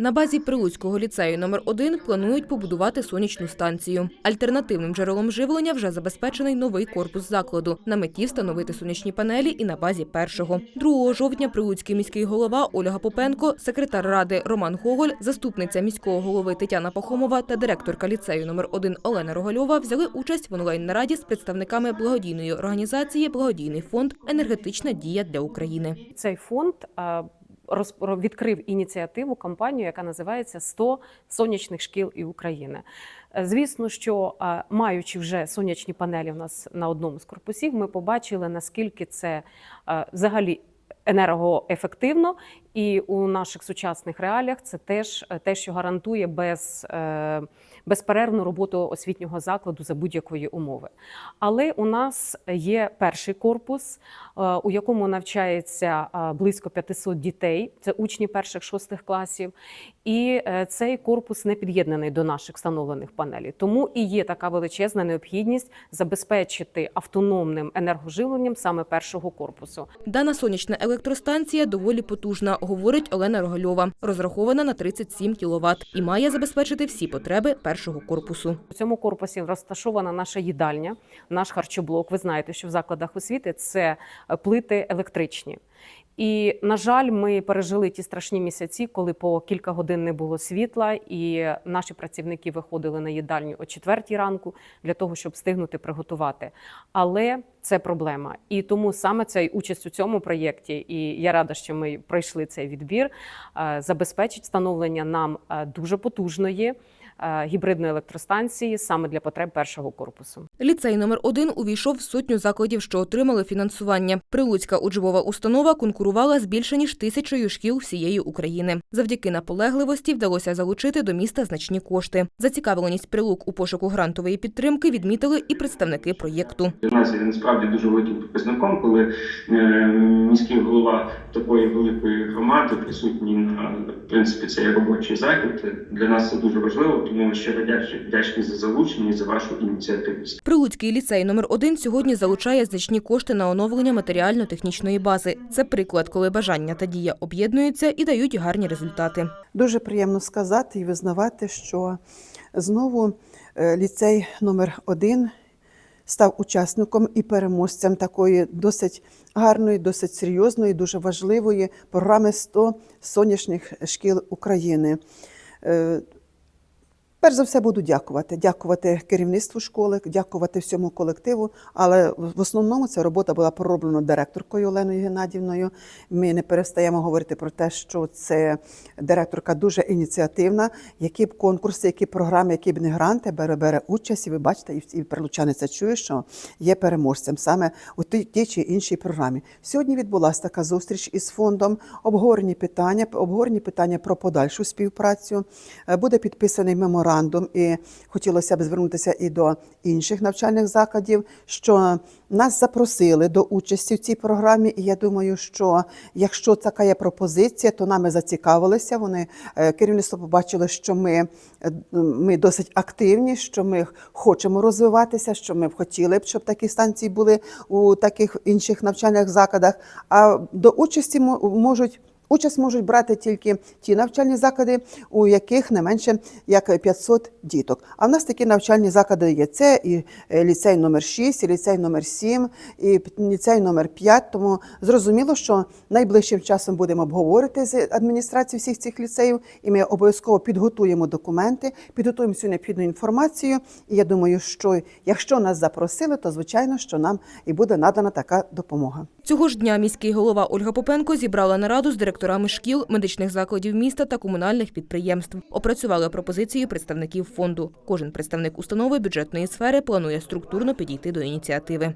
На базі Прилуцького ліцею номер 1 планують побудувати сонячну станцію. Альтернативним джерелом живлення вже забезпечений новий корпус закладу. На меті встановити сонячні панелі і на базі першого. 2 жовтня Прилуцький міський голова Ольга Попенко, секретар ради Роман Гоголь, заступниця міського голови Тетяна Пахомова та директорка ліцею номер 1 Олена Рогальова взяли участь в онлайн-нараді з представниками благодійної організації Благодійний фонд Енергетична дія для України. Цей фонд роз- відкрив ініціативу кампанію, яка називається «100 сонячних шкіл і України. Е, Звісно, що е, маючи вже сонячні панелі в нас на одному з корпусів, ми побачили наскільки це е, взагалі. Енергоефективно, і у наших сучасних реаліях це теж е, те, що гарантує без, е, безперервну роботу освітнього закладу за будь-якої умови. Але у нас є перший корпус, е, у якому навчається близько 500 дітей. Це учні перших шостих класів. І цей корпус не під'єднаний до наших встановлених панелей. Тому і є така величезна необхідність забезпечити автономним енергоживленням саме першого корпусу. Дана сонячна електростанція доволі потужна, говорить Олена Рогальова. Розрахована на 37 кВт і має забезпечити всі потреби першого корпусу. У цьому корпусі розташована наша їдальня, наш харчоблок. Ви знаєте, що в закладах освіти це плити електричні. І, на жаль, ми пережили ті страшні місяці, коли по кілька годин не було світла, і наші працівники виходили на їдальню о четвертій ранку для того, щоб встигнути приготувати. Але це проблема. І тому саме ця участь у цьому проєкті, і я рада, що ми пройшли цей відбір, е, забезпечить встановлення нам е, дуже потужної е, гібридної електростанції саме для потреб першого корпусу. Ліцей номер 1 увійшов в сотню закладів, що отримали фінансування. Прилуцька учбова установа конкурувала з більше ніж тисячою шкіл всієї України. Завдяки наполегливості вдалося залучити до міста значні кошти. Зацікавленість прилук у пошуку грантової підтримки відмітили і представники проєкту. Для нас є насправді дуже великим показником, коли е, міський голова такої великої громади присутній на в принципі цей робочий захід. Для нас це дуже важливо, тому щиро вдячні, вдячні за залучення і за вашу ініціативність. Прилуцький ліцей номер 1 сьогодні залучає значні кошти на оновлення матеріально-технічної бази. Це приклад, коли бажання та дія об'єднуються і дають гарні результати. Дуже приємно сказати і визнавати, що знову е, ліцей номер 1 став учасником і переможцем такої досить гарної, досить серйозної, дуже важливої програми 100 сонячних шкіл України. Перш за все буду дякувати. Дякувати керівництву школи, дякувати всьому колективу. Але в основному ця робота була пророблена директоркою Оленою Геннадівною. Ми не перестаємо говорити про те, що це директорка дуже ініціативна. Які б конкурси, які програми, які б не гранти бере, бере участь. І ви бачите, і прилучани це чує, що є переможцем саме у тій, тій чи іншій програмі. Сьогодні відбулася така зустріч із фондом. Обговорені питання, обговорені питання про подальшу співпрацю. Е, Буде підписаний меморандум, і хотілося б звернутися і до інших навчальних закладів, що нас запросили до участі в цій програмі. І я думаю, що якщо така є пропозиція, то нами зацікавилися. Вони е, керівництво побачило, що ми, е, ми досить активні, що ми хочемо розвиватися, що ми б хотіли б, щоб такі станції були у таких інших навчальних закладах. А до участі мо- можуть. Участь можуть брати тільки ті навчальні заклади, у яких не менше як 500 діток. А в нас такі навчальні заклади є. Це і е, ліцей номер 6, і ліцей номер 7, і ліцей номер 5. Тому зрозуміло, що найближчим часом будемо обговорити з адміністрацією всіх цих ліцеїв, і ми обов'язково підготуємо документи, підготуємо всю необхідну інформацію. І я думаю, що якщо нас запросили, то звичайно, що нам і буде надана така допомога. Цього ж дня міський голова Ольга Попенко зібрала нараду з директорами шкіл, медичних закладів міста та комунальних підприємств. Опрацювали пропозиції представників фонду. Кожен представник установи бюджетної сфери планує структурно підійти до ініціативи.